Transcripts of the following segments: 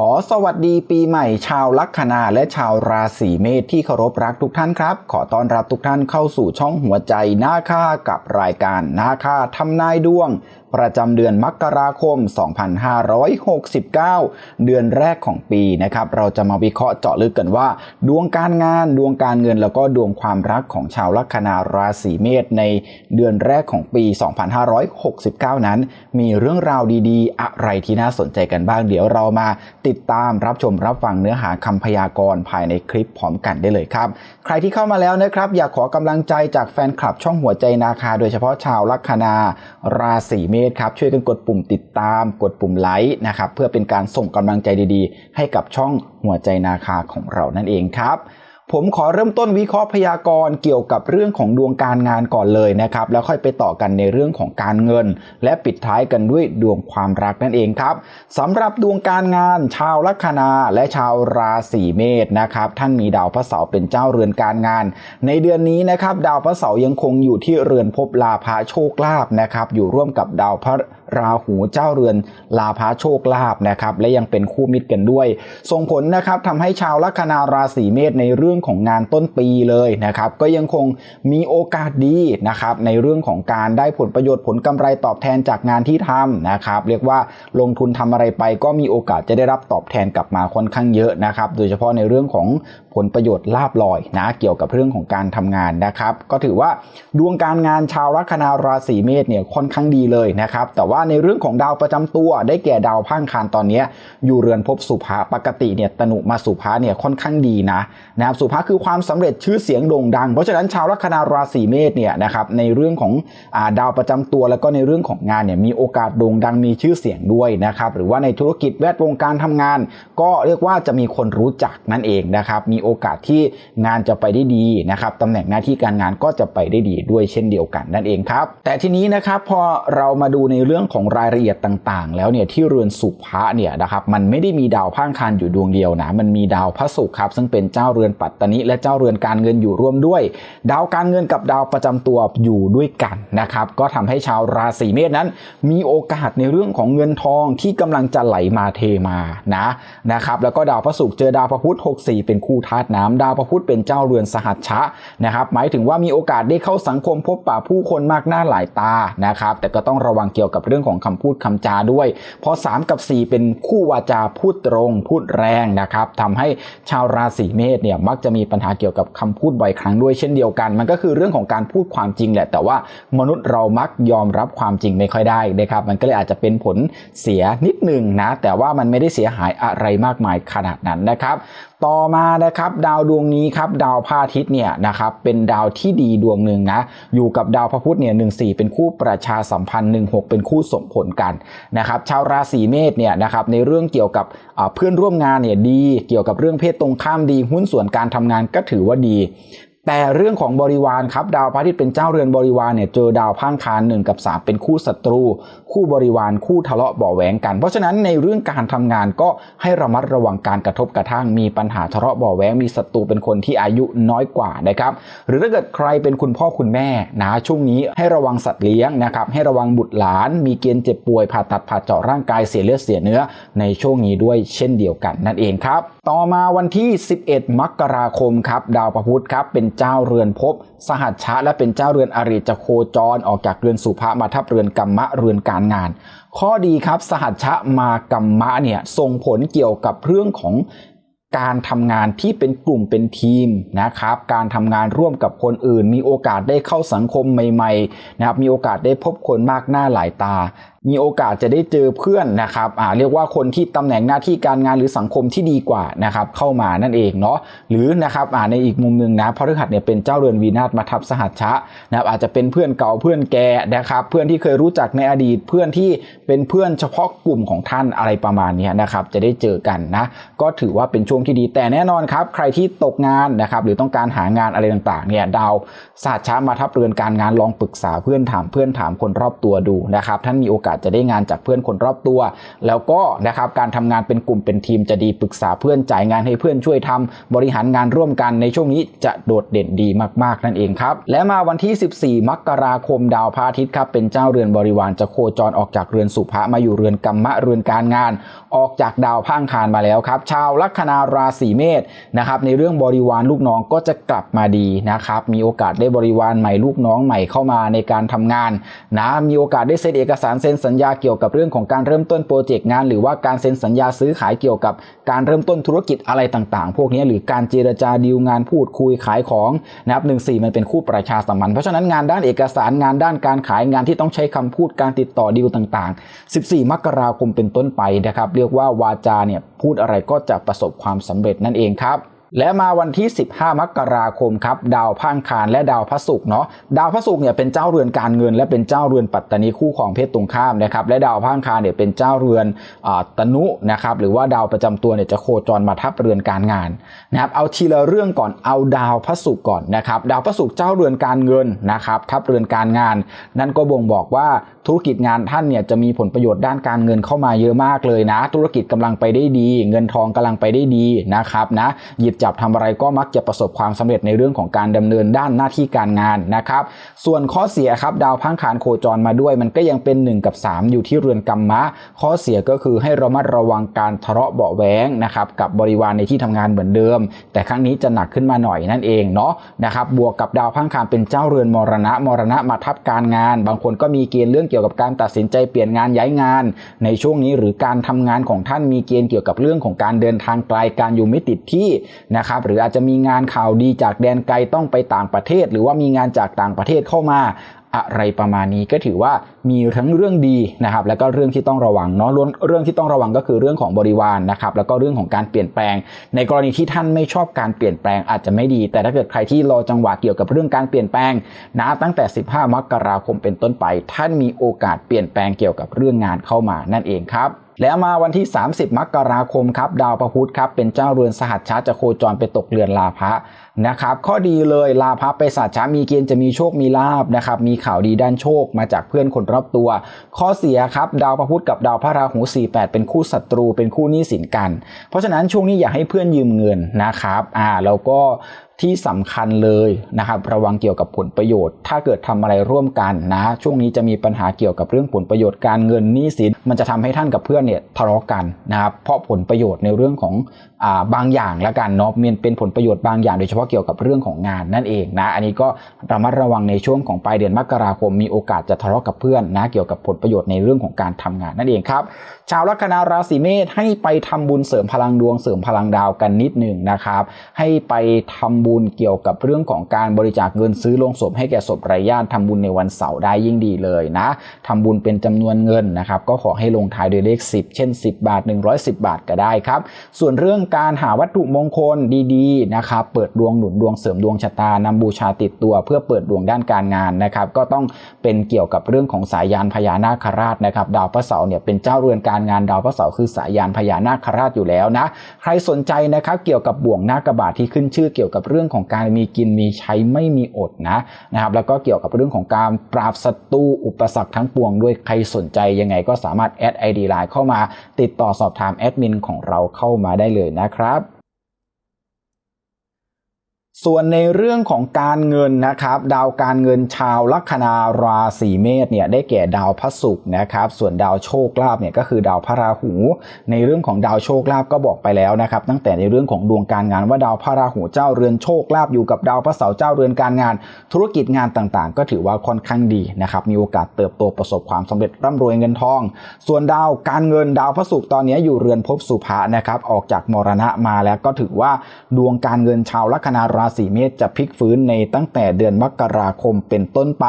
ขอสวัสดีปีใหม่ชาวลัคนาและชาวราศีเมษที่เคารพรักทุกท่านครับ ขอต้อนรับทุกท่านเข้าสู่ช่องหัวใจหน้าค่ากับรายการหน้าค่าทำนายดวงประจำเดือนมกราคม 2569 เดือนแรกของปีนะครับ เราจะมาวิเคราะห์เจาะลึกกันว่า ดวงการงานดวงการเงินแล้วก็ดวงความรักของชาวลัคนาราศีเมษในเดือนแรกของปี 2569 นั้น มีเรื่องราวดีๆ อะไรที่น่าสนใจกันบ้าง เดี๋ยวเรามาติดตามรับชมรับฟังเนื้อหาคำพยากรณ์ภายในคลิปพร้อมกันได้เลยครับ ใครที่เข้ามาแล้วนะครับอยากขอกำลังใจจากแฟนคลับช่องหัวใจนาคา โดยเฉพาะชาวลัคนาราศีเมษครับ ช่วยกันกดปุ่มติดตาม กดปุ่มไลค์นะครับ เพื่อเป็นการส่งกำลังใจดีๆ ให้กับช่องหัวใจนาคาของเรานั่นเองครับ ผมขอเริ่มต้นวิเคราะห์พยากรณ์เกี่ยวกับเรื่องของดวงการงานก่อนเลยนะครับ แล้วค่อยไปต่อกันในเรื่องของการเงิน และปิดท้ายกันด้วยดวงความรักนั่นเองครับสำหรับดวงการงาน ชาวลัคนาและชาวราศีเมษนะครับท่านมีดาวพระเสาร์เป็นเจ้าเรือนการงาน ในเดือนนี้นะครับดาวพระเสาร์ยังคงอยู่ที่เรือนภพลาภาโชคลาภนะครับอยู่ร่วมกับดาวพระราหูเจ้าเรือนลาภาโชคลาภนะครับและยังเป็นคู่มิตรกันด้วย ส่งผลนะครับทำให้ชาวลัคนาราศีเมษในเรื่องของงานต้นปีเลยนะครับก็ยังคงมีโอกาสดีนะครับในเรื่องของการได้ผลประโยชน์ผลกำไรตอบแทนจากงานที่ทำนะครับเรียกว่าลงทุนทำอะไรไปก็มีโอกาสจะได้รับตอบแทนกลับมาค่อนข้างเยอะนะครับโดยเฉพาะในเรื่องของผลประโยชน์ลาบลอยนะเกี่ยวกับเรื่องของการทำงานนะครับ ก็ถือว่าดวงการงานชาวลัคนาราศีเมษเนี่ยค่อนข้างดีเลยนะครับแต่ว่าในเรื่องของดาวประจำตัวได้แก่ดาวพังคารตอนนี้อยู่เรือนภพสุภาปกติเนี่ยตนุมาสุภาเนี่ยค่อนข้างดีนะนะครับสุภาคือความสำเร็จชื่อเสียงโด่งดัง เพราะฉะนั้นชาวลัคนาราศีเมษเนี่ยนะครับในเรื่องของอาดาวประจำตัวแล้วก็ในเรื่องของงานเนี่ยมีโอกาสโด่งดังมีชื่อเสียงด้วยนะครับหรือว่าในธุรกิจแวดวงการทำงาน ก็เรียกว่าจะมีคนรู้จักนั่นเองนะครับมีโอกาสที่งานจะไปได้ดีนะครับตำแหน่งหน้าที่การงานก็จะไปได้ดีด้วยเช่นเดียวกันนั่นเองครับแต่ทีนี้นะครับพอเรามาดูในเรื่องของรายละเอียดต่างๆ แล้วเนี่ยที่เรือนสุภะเนี่ยนะครับมันไม่ได้มีดาวพังคารอยู่ดวงเดียวนะมันมีดาวพระศุกร์ครับซึ่งเป็นเจ้าเรือนปัตตนิและเจ้าเรือนการเงินอยู่ร่วมด้วย ดาวการเงินกับดาวประจำตัวอยู่ด้วยกันนะครับก็ทำให้ชาวราศีเมษนั้น มีโอกาสในเรื่องของเงินทองที่กำลังจะไหลมาเทมานะนะครับแล้วก็ดาวพระศุกร์เจอดาวพระพุธ64 เป็นคู่ธาตุน้ำดาวพระพุธเป็นเจ้าเรือนสหัชชะนะครับหมายถึงว่ามีโอกาสได้เข้าสังคมพบปะผู้คนมากหน้าหลายตานะครับแต่ก็ต้องระวังเกี่ยวกับเรื่องื่องของคำพูดคำจาด้วย เพราะ 3 กับ 4 เป็นคู่วาจาพูดตรง พูดแรงนะครับทำให้ชาวราศีเมษเนี่ยมักจะมีปัญหาเกี่ยวกับคำพูดบ่อยครั้งด้วยเช่นเดียวกัน มันก็คือเรื่องของการพูดความจริงแหละ แต่ว่ามนุษย์เรามักยอมรับความจริงไม่ค่อยได้นะครับ มันก็เลยอาจจะเป็นผลเสียนิดหนึ่งนะ แต่ว่ามันไม่ได้เสียหายอะไรมากมายขนาดนั้นนะครับต่อมานะครับดาวดวงนี้ครับดาวพระอาทิตย์เนี่ยนะครับเป็นดาวที่ดีดวงหนึ่งนะอยู่กับดาวพระพุธเนี่ยหนึ่งสี่เป็นคู่ประชาสัมพันธ์หนึ่งหกเป็นคู่สมผลกันนะครับชาวราศีเมษเนี่ยนะครับในเรื่องเกี่ยวกับเพื่อนร่วมงานเนี่ยดี เกี่ยวกับเรื่องเพศตรงข้ามดี หุ้นส่วนการทำงานก็ถือว่าดี แต่เรื่องของบริวารครับดาวพระอาทิตย์เป็นเจ้าเรือนบริวารเนี่ยเจอดาวพังคารหนึ่งกับ3เป็นคู่ศัตรู คู่บริวารคู่ทะเลาะเบาแหวงกัน เพราะฉะนั้นในเรื่องการทำงานก็ให้ระมัดระวังการกระทบกระทั่งมีปัญหาทะเลาะเบาแหวงมีศัตรูเป็นคนที่อายุน้อยกว่านะครับหรือถ้าเกิดใครเป็นคุณพ่อคุณแม่นะช่วงนี้ให้ระวังสัตว์เลี้ยงนะครับให้ระวังบุตรหลาน มีเกณฑ์เจ็บป่วยผ่าตัดผ่าเจาะร่างกายเสียเลือดเสียเนื้อ ในช่วงนี้ด้วยเช่นเดียวกันนั่นเองครับต่อมาวันที่ 11 มกราคมครับดาวพระพุธครับเป็นเจ้าเรือนภพสหัชชะและเป็นเจ้าเรือนอริจะโคจรออกจากเรือนสุภะมาทับเรือนกรรมะเรือนการงาน ข้อดีครับสหัชชะมากรรมะเนี่ยส่งผลเกี่ยวกับเรื่องของการทำงานที่เป็นกลุ่มเป็นทีมนะครับ การทำงานร่วมกับคนอื่น มีโอกาสได้เข้าสังคมใหม่ๆนะครับ มีโอกาสได้พบคนมากหน้าหลายตา มีโอกาสจะได้เจอเพื่อนนะครับอ่าเรียกว่าคนที่ตำแหน่งหน้าที่การงานหรือสังคมที่ดีกว่านะครับเข้ามานั่นเองเนาะหรือนะครับอ่าในอีกมุมหนึ่งนะพฤหัสเนี่ยเป็นเจ้าเรือนวีนาศมาทับสหัชชะนะครับอาจจะเป็นเพื่อนเก่าเพื่อนแกนะครับเพื่อนที่เคยรู้จักในอดีตเพื่อนที่เป็นเพื่อนเฉพาะกลุ่มของท่านอะไรประมาณนี้นะครับจะได้เจอกันนะก็ถือว่าเป็นช่วงที่ดีแต่แน่นอนครับ ใครที่ตกงานนะครับหรือต้องการหางานอะไรต่างๆเนี่ยดาวสหัชชะมาทับเรือนการงานลองปรึกษาเพื่อนถามเพื่อนถามคนรอบตัวดูนะครับท่านมีโอกาสสจะได้งานจากเพื่อนคนรอบตัว แล้วก็นะครับการทำงานเป็นกลุ่มเป็นทีมจะดีปรึกษาเพื่อนจ่ายงานให้เพื่อนช่วยทำบริหารงานร่วมกันในช่วงนี้จะโดดเด่นดีมาก ๆ นั่นเองครับ และมาวันที่ 14 มกราคมดาวพระอาทิตย์ครับเป็นเจ้าเรือนบริวารจะโคจรออกจากเรือนสุภะมาอยู่เรือนกรรมะเรือนการงาน ออกจากดาวพังคารมาแล้วครับ ชาวลัคนาราศีเมษนะครับในเรื่องบริวารลูกน้องก็จะกลับมาดีนะครับมีโอกาสได้บริวารใหม่ลูกน้องใหม่เข้ามาในการทำงานนะมีโอกาสได้เซ็นเอกสารเซ็นสัญญาเกี่ยวกับเรื่องของการเริ่มต้นโปรเจกต์งาน หรือว่าการเซ็นสัญญาซื้อขายเกี่ยวกับการเริ่มต้นธุรกิจอะไรต่างๆ พวกนี้หรือการเจรจาดีลงานพูดคุยขายของนะครับหนึ่งสี่มันเป็นคู่ประชาสัมพันธ์เพราะฉะนั้นงานด้านเอกสารงานด้านการขายงานที่ต้องใช้คำพูดการติดต่อดีลต่างๆ 14 มกราคมเป็นต้นไปนะครับ เรียกว่าวาจาเนี่ยพูดอะไรก็จะประสบความสำเร็จนั่นเองครับ และมาวันที่ 15 มกราคมครับดาวพังคารและดาวพระศุกร์เนาะดาวพระศุกร์เนี่ยเป็นเจ้าเรือนการเงิน และเป็นเจ้าเรือนปัตตานีคู่ของเพศตรงข้ามนะครับและดาวพังคารเนี่ยเป็นเจ้าเรือนอตนุนะครับหรือว่าดาวประจำตัวเนี่ยจะโคจรมาทับเรือนการงานนะครับเอาทีละเรื่องก่อนเอาดาวพระศุกร์ก่อนนะครับดาวพระศุกร์เจ้าเรือนการเงินนะครับทับเรือนการงาน นั่นก็บ่งบอกว่าธุรกิจงานท่านเนี่ยจะมีผลประโยชน์ด้านการเงินเข้ามาเยอะมากเลยนะ ธุรกิจกำลังไปได้ดี เงินทองกำลังไปได้ดีนะครับนะหยิบจับทำอะไรก็มักจะประสบความสำเร็จในเรื่องของการดำเนินด้านหน้าที่การงานนะครับ ส่วนข้อเสียครับดาวพังคารโคจรมาด้วย มันก็ยังเป็น 1 กับ 3 อยู่ที่เรือนกรรมะ ข้อเสียก็คือให้ระมัดระวังการทะเลาะเบาะแวงนะครับกับบริวารในที่ทำงานเหมือนเดิม แต่ครั้งนี้จะหนักขึ้นมาหน่อยนั่นเองเนาะนะครับบวกกับดาวพังคารเป็นเจ้าเรือนมรณะมรณะมาทับการงาน บางคนก็มีเกณฑ์เรื่องเกี่ยวกับการตัดสินใจเปลี่ยนงานย้ายงาน ในช่วงนี้หรือการทำงานของท่านมีเกณฑ์เกี่ยวกับเรื่องของการเดินทางไกลการอยู่ไม่ติดที่นะครับหรืออาจจะมีงานข่าวดีจากแดนไกลต้องไปต่างประเทศ หรือว่ามีงานจากต่างประเทศเข้ามาอะไรประมาณนี้ก็ถือว่า มีทั้งเรื่องดีนะครับ แล้วก็เรื่องที่ต้องระวังเนาะเรื่องที่ต้องระวังก็คือเรื่องของบริวารนะครับ แล้วก็เรื่องของการเปลี่ยนแปลง ในกรณีที่ท่านไม่ชอบการเปลี่ยนแปลงอาจจะไม่ดี แต่ถ้าเกิดใครที่รอจังหวะเกี่ยวกับเรื่องการเปลี่ยนแปลงนะตั้งแต่ 15 มกราคมเป็นต้นไป ท่านมีโอกาสเปลี่ยนแปลงเกี่ยวกับเรื่องงานเข้ามานั่นเองครับแล้วมาวันที่ 30 มกราคมครับ ดาวพระพุธครับ เป็นเจ้าเรือนสหัสชาจะโคจรไปตกเรือนลาภะนะครับ ข้อดีเลยลาภะไปสัตช้ามีเกณฑ์จะมีโชคมีลาบนะครับ มีข่าวดีด้านโชคมาจากเพื่อนคนรรอบตัว ข้อเสียครับดาวพระพุธกับดาวพระราหู 48 เป็นคู่ศัตรู เป็นคู่หนี้สินกัน เพราะฉะนั้นช่วงนี้อย่าให้เพื่อนยืมเงินนะครับอ่าแล้วก็ที่สำคัญเลยนะครับระวังเกี่ยวกับผลประโยชน์ ถ้าเกิดทำอะไรร่วมกันนะ ช่วงนี้จะมีปัญหาเกี่ยวกับเรื่องผลประโยชน์การเงินหนี้สินมันจะทำให้ท่านกับเพื่อนเนี่ยทะเลาะกันนะครับเพราะผลประโยชน์ในเรื่องของบางอย่างละกันเนาะมีเป็นผลประโยชน์บางอย่างโดยเฉพาะเกี่ยวกับเรื่องของงานนั่นเองนะอันนี้ก็ระมัดระวังในช่วงของปลายเดือนมกราคมมีโอกาสจะทะเลาะกับเพื่อนนะเกี่ยวกับผลประโยชน์ในเรื่องของการทำงานนั่นเองครับชาวลัคนาราศีเมษให้ไปทำบุญเสริมพลังดวงเสริมพลังดาวกันนิดหนึ่งนะครับ ให้ไปทำบุญเกี่ยวกับเรื่องของการบริจาคเงินซื้อลงศพให้แก่ศพไร้ญาติทำบุญในวันเสาร์ได้ยิ่งดีเลยนะทำบุญเป็นจำนวนเงินนะครับก็ขอให้ลงท้ายด้วยเลข 10 เช่น 10 บาท 110 บาทก็ได้ครับส่วนเรื่องการหาวัตถุมงคลดีๆนะครับเปิดดวงหนุนดวงเสริมดวงชะตานำบูชาติดตัว เพื่อเปิดดวงด้านการงานนะครับก็ต้องเป็นเกี่ยวกับเรื่องของสายยานพญานาคราชนะครับดาวพระเสาร์เนี่ยเป็นเจ้าเรือนการงานดาวพระเสาร์คือสายยานพญานาคราชอยู่แล้วนะใครสนใจนะครับเกี่ยวกับบ่วงนาคบาทที่ขึ้นชื่อเกี่ยวกับเรื่องของการมีกินมีใช้ไม่มีอดนะนะครับแล้วก็เกี่ยวกับเรื่องของการปราบศัตรูอุปสรรคทั้งปวงด้วยใครสนใจยังไงก็สามารถแอดไอดีไลน์เข้ามาติดต่อสอบถามแอดมินของเราเข้ามาได้เลยนะครับ ส่วนในเรื่องของการเงินนะครับ ดาวการเงินชาวลัคนาราศีเมษเนี่ยได้แก่ดาวพระศุกร์นะครับ ส่วนดาวโชคลาภเนี่ยก็คือดาวพระราหู ในเรื่องของดาวโชคลาภก็บอกไปแล้วนะครับ ตั้งแต่ในเรื่องของดวงการงานว่าดาวพระราหูเจ้าเรือนโชคลาภอยู่กับดาวพระเสาร์เจ้าเรือนการงาน ธุรกิจงานต่างๆ ก็ถือว่าค่อนข้างดีนะครับมีโอกาสเติบโตประสบความสำเร็จร่ำรวยเงินทอง ส่วนดาวการเงินดาวพระศุกร์ตอนนี้อยู่เรือนภพสุภะนะครับออกจากมรณะมาแล้วก็ถือว่าดวงการเงินชาวลัคนาราศีเมษจะพลิกฟื้นในตั้งแต่เดือนมกราคมเป็นต้นไป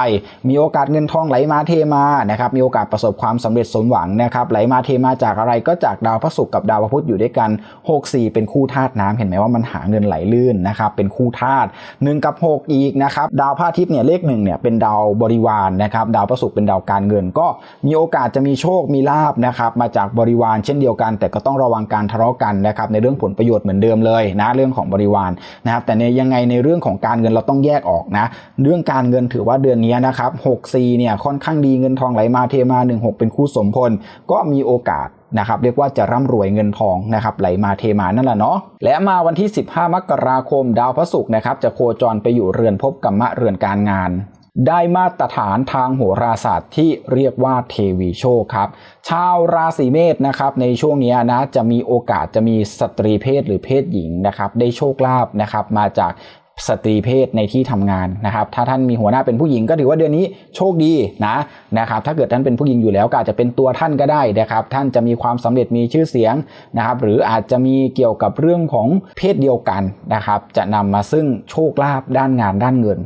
มีโอกาสเงินทองไหลมาเทมานะครับมีโอกาสประสบความสำเร็จสมหวังนะครับไหลมาเทมาจากอะไรก็จากดาวพระศุกร์กับดาวพระพุธอยู่ด้วยกัน 64 เป็นคู่ธาตุน้ำเห็นไหมว่ามันหาเงินไหลลื่นนะครับเป็นคู่ธาตุ1กับ 6 อีกนะครับดาวพระอาทิตย์เนี่ยเลขหนึ่งเนี่ยเป็นดาวบริวารนะครับดาวพระศุกร์เป็นดาวการเงินก็มีโอกาสจะมีโชคมีลาบนะครับมาจากบริวารเช่นเดียวกัน แต่ก็ต้องระวังการทะเลาะกันนะครับในเรื่องผลประโยชน์เหมือนเดิมเลยนะเรื่องของบริวารนะครับแต่เนี่ยยังยังไงในเรื่องของการเงินเราต้องแยกออกนะ เรื่องการเงินถือว่าเดือนนี้นะครับ6 4เนี่ยค่อนข้างดีเงินทองไหลมาเทมา 16 เป็นคู่สมพล ก็มีโอกาสนะครับเรียกว่าจะร่ำรวยเงินทองนะครับไหลมาเทมานั่นแหละเนาะและมาวันที่ 15 มกราคมดาวพระศุกร์นะครับจะโคจรไปอยู่เรือนภพกัมมะเรือนการงาน ได้มาตรฐานทางโหราศาสตร์ที่เรียกว่าเทวีโชคครับ ชาวราศีเมษนะครับในช่วงนี้นะจะมีโอกาสจะมีสตรีเพศหรือเพศหญิงนะครับได้โชคลาภนะครับมาจากสตรีเพศในที่ทำงานนะครับ ถ้าท่านมีหัวหน้าเป็นผู้หญิงก็ถือว่าเดือนนี้โชคดีนะนะครับ ถ้าเกิดท่านเป็นผู้หญิงอยู่แล้วก็อาจจะเป็นตัวท่านก็ได้นะครับ ท่านจะมีความสำเร็จมีชื่อเสียงนะครับ หรืออาจจะมีเกี่ยวกับเรื่องของเพศเดียวกันนะครับ จะนำมาซึ่งโชคลาภด้านงานด้านเงิน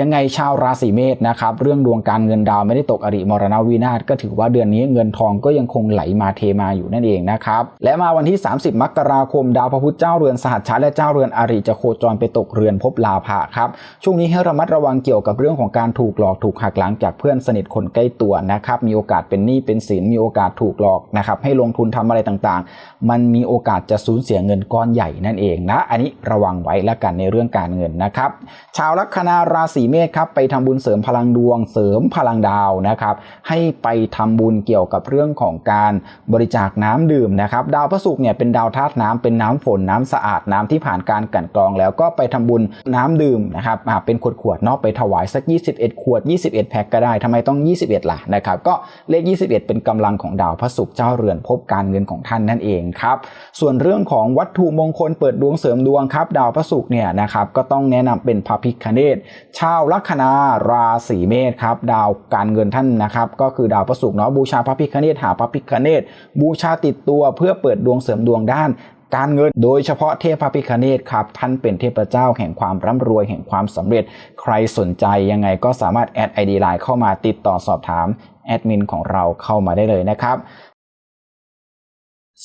ยังไงชาวราศีเมษนะครับเรื่องดวงการเงินดาวไม่ได้ตกอริมรณวินาศก็ถือว่าเดือนนี้เงินทองก็ยังคงไหลมาเทมาอยู่นั่นเองนะครับและมาวันที่ 30 มกราคมดาวพระพุธเจ้าเรือนสหัชชาและเจ้าเรือนอริจะโคจรไปตกเรือนพบลาภะครับช่วงนี้ให้ระมัดระวังเกี่ยวกับเรื่องของการถูกหลอกถูกหักหลังจากเพื่อนสนิทคนใกล้ตัวนะครับมีโอกาสเป็นหนี้เป็นสินมีโอกาสถูกหลอกนะครับให้ลงทุนทำอะไรต่างๆ มันมีโอกาสจะสูญเสียเงินก้อนใหญ่นั่นเองนะ อันนี้ระวังไว้แล้วกันในเรื่องการเงินนะครับชาวลัคนาราศีเมษครับไปทำบุญเสริมพลังดวง เสริมพลังดาวนะครับ ให้ไปทำบุญเกี่ยวกับเรื่องของการบริจาคน้ำดื่มนะครับ ดาวพระศุกร์เนี่ยเป็นดาวธาตุน้ำเป็นน้ำฝนน้ำสะอาดน้ำที่ผ่านการกลั่นกรอง แล้วก็ไปทำบุญน้ำดื่มนะครับเป็นขวดขวดเนาะไปถวายสัก 21 ขวด 21 แพ็คก็ได้ทำไมต้อง 21 ล่ะนะครับก็เลข 21 เป็นกำลังของดาวพระศุกร์เจ้าเรือนพบการเงินของท่านนั่นเองครับส่วนเรื่องของวัตถุมงคลเปิดดวงเสริมดวงครับ ดาวพระศุกร์เนี่ยนะครับก็ต้องแนะนำเป็นพระพิคเนตชาวลัคนาราศีเมษครับดาวการเงินท่านนะครับก็คือดาวพระศุกร์เนาะบูชาพระพิคเนตหาพระพิคเนตบูชาติดตัวเพื่อเปิดดวงเสริมดวงด้านการเงินโดยเฉพาะเทพพิคเนตครับ ท่านเป็นเทพเจ้าแห่งความร่ำรวยแห่งความสำเร็จ ใครสนใจยังไงก็สามารถแอดไอดีไลน์เข้ามาติดต่อสอบถามแอดมินของเราเข้ามาได้เลยนะครับ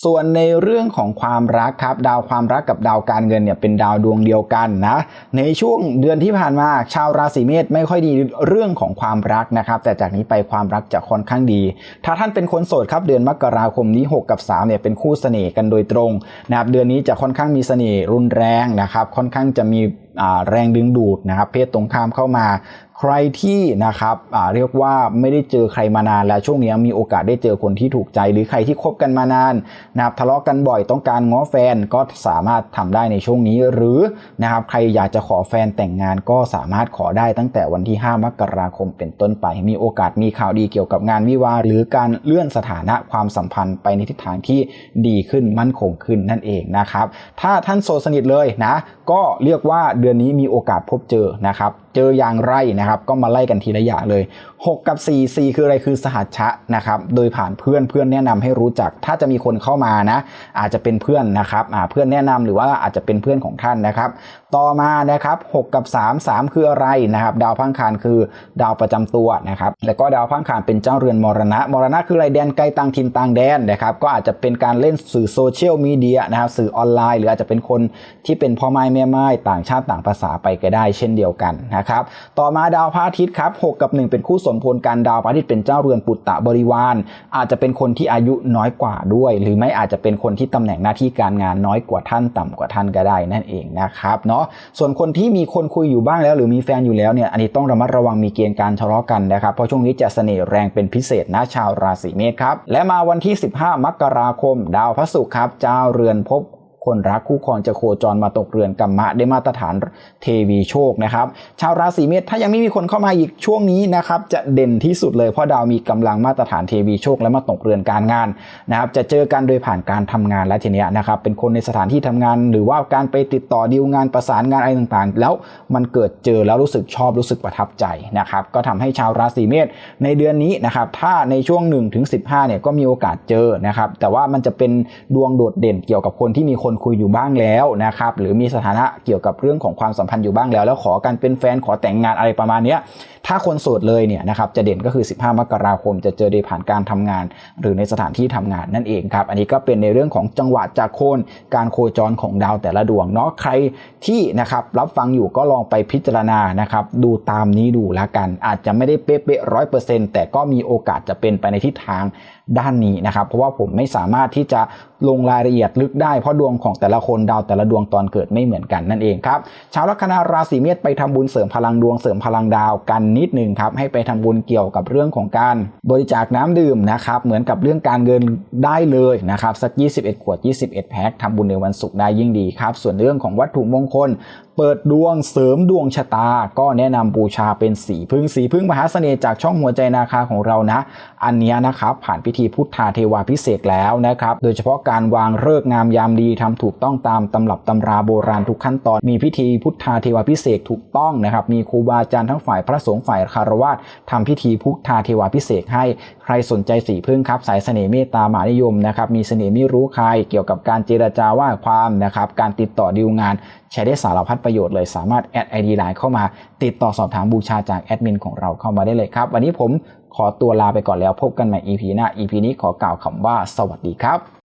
ส่วนในเรื่องของความรักครับ ดาวความรักกับดาวการเงินเนี่ยเป็นดาวดวงเดียวกันนะในช่วงเดือนที่ผ่านมาชาวราศีเมษไม่ค่อยดีเรื่องของความรักนะครับ แต่จากนี้ไปความรักจะค่อนข้างดี ถ้าท่านเป็นคนโสดครับ เดือนมกราคมนี้ 6 กับ3เนี่ยเป็นคู่เสน่ห์กันโดยตรงนะครับเดือนนี้จะค่อนข้างมีเสน่ห์รุนแรงนะครับ ค่อนข้างจะมีแรงดึงดูดนะครับเพศตรงข้ามเข้ามา ใครที่นะครับเรียกว่าไม่ได้เจอใครมานานแล้วช่วงนี้มีโอกาสได้เจอคนที่ถูกใจ หรือใครที่คบกันมานานนะครับทะเลาะกันบ่อยต้องการง้อแฟนก็สามารถทำได้ในช่วงนี้ หรือนะครับใครอยากจะขอแฟนแต่งงานก็สามารถขอได้ตั้งแต่วันที่ 5 มกราคมเป็นต้นไป มีโอกาสมีข่าวดีเกี่ยวกับงานวิวาหรือการเลื่อนสถานะความสัมพันธ์ไปในทิศทางที่ดีขึ้นมั่นคงขึ้นนั่นเองนะครับ ถ้าท่านโสดสนิทเลยนะก็เรียกว่าเดือนนี้มีโอกาสพบเจอนะครับ เจออย่างไรนะครับก็มาไล่กันทีละอย่างเลย 6 กับ 4 4 คืออะไรคือสหัชชะนะครับ โดยผ่านเพื่อนเพื่อนแนะนำให้รู้จัก ถ้าจะมีคนเข้ามานะ อาจจะเป็นเพื่อนนะครับเพื่อนแนะนำหรือว่าอาจจะเป็นเพื่อนของท่านนะครับ ต่อมานะครับ 6 กับ 3 3 คืออะไรนะครับ ดาวพังคารคือดาวประจำตัวนะครับ แล้วก็ดาวพังคารเป็นเจ้าเรือนมรณะ มรณะคืออะไรแดนไกลต่างถิ่นต่างแดนนะครับ ก็อาจจะเป็นการเล่นสื่อโซเชียลมีเดียนะครับ สื่อออนไลน์ หรืออาจจะเป็นคนที่เป็นพ่อไม้แม่ไม้ต่างชาติต่างภาษาไปก็ได้เช่นเดียวกันนะครับ ต่อมาดาวพระอาทิตย์ครับ 6 กับ 1 เป็นคู่สมพลกันดาวพระอาทิตย์เป็นเจ้าเรือนปุตตะบริวาร อาจจะเป็นคนที่อายุน้อยกว่าด้วย หรือไม่อาจจะเป็นคนที่ตำแหน่งหน้าที่การงานน้อยกว่าท่านต่ำกว่าท่านก็ได้นั่นเองนะครับเนาะส่วนคนที่มีคนคุยอยู่บ้างแล้ว หรือมีแฟนอยู่แล้วเนี่ยอันนี้ต้องระมัดระวังมีเกณฑ์การทะเลาะกันนะครับเพราะช่วงนี้จะเสน่ห์แรงเป็นพิเศษนะชาวราศีเมษครับและมาวันที่ 15 มกราคม ดาวพระศุกร์ครับเจ้าเรือนพบ คนรักคู่ครองจะโคจรมาตกเรือนกรรมะได้มาตรฐานเทวีโชคนะครับ ชาวราศีเมษถ้ายังไม่มีคนเข้ามาอีกช่วงนี้นะครับจะเด่นที่สุดเลยเพราะดาวมีกำลังมาตรฐานเทวีโชคและมาตกเรือนการงานนะครับจะเจอกันโดยผ่านการทำงานและทีเนี้ยนะครับเป็นคนในสถานที่ทำงาน หรือว่าการไปติดต่อดีลงานประสานงานอะไรต่างๆ แล้วมันเกิดเจอแล้วรู้สึกชอบรู้สึกประทับใจนะครับก็ทำให้ชาวราศีเมษในเดือนนี้นะครับถ้าในช่วง1ถึง15เนี่ยก็มีโอกาสเจอนะครับแต่ว่ามันจะเป็นดวงโดดเด่นเกี่ยวกับคนที่มีคนคุยอยู่บ้างแล้วนะครับหรือมีสถานะเกี่ยวกับเรื่องของความสัมพันธ์อยู่บ้างแล้ว แล้วขอกันเป็นแฟนขอแต่งงานอะไรประมาณนี้ถ้าคนโสดเลยเนี่ยนะครับจะเด่นก็คือ 15 มกราคม จะเจอได้ผ่านการทำงาน หรือในสถานที่ทำงานนั่นเองครับ อันนี้ก็เป็นในเรื่องของจังหวะจากโคนการโคจรของดาวแต่ละดวงเนาะใครที่นะครับรับฟังอยู่ก็ลองไปพิจารณานะครับดูตามนี้ดูแล้วกัน อาจจะไม่ได้เป๊ะๆร้อยเปอร์เซ็นต์แต่ก็มีโอกาสจะเป็นไปในทิศทาง ด้านนี้นะครับ เพราะว่าผมไม่สามารถที่จะลงรายละเอียดลึกได้เพราะดวงของแต่ละคนดาวแต่ละดวงตอนเกิดไม่เหมือนกันนั่นเองครับชาวลัคนาราศีเมษไปทำบุญเสริมพลังดวงเสริมพลังดาวกันนิดหนึ่งครับให้ไปทำบุญเกี่ยวกับเรื่องของการบริจาคน้ำดื่มนะครับเหมือนกับเรื่องการเงินได้เลยนะครับสัก 21 ขวด 21 แพ็คทำบุญในวันศุกร์ได้ยิ่งดีครับส่วนเรื่องของวัตถุมงคลเปิดดวงเสริมดวงชะตา ก็แนะนำบูชาเป็นสีพึ่งสีพึ่งมหาเสน่ห์จากช่องหัวใจนาคาของเรานะ อันนี้นะครับผ่านพิธีพุทธาเทวาพิเศษแล้วนะครับ โดยเฉพาะการวางเลิกงามยามดีทำถูกต้องตามตำรับตำราโบราณทุกขั้นตอน มีพิธีพุทธาเทวาพิเศษถูกต้องนะครับ มีครูบาอาจารย์ทั้งฝ่ายพระสงฆ์ฝ่ายคารวะทำพิธีพุทธาเทวาพิเศษให้ ใครสนใจสีพึ่งครับ สายเสน่ห์เมตตามหานิยมนะครับ มีเสน่ห์ไม่รู้ใครเกี่ยวกับการเจรจาว่าความนะครับ การติดต่อดีลงาน ใช้ได้สารพัดประโยชน์เลยสามารถแอดไอดีไลน์เข้ามาติดต่อสอบถามบูชาจากแอดมินของเราเข้ามาได้เลยครับ วันนี้ผมขอตัวลาไปก่อนแล้วพบกันใหม่ EP หน้า EP นี้ขอกล่าวคำว่าสวัสดีครับ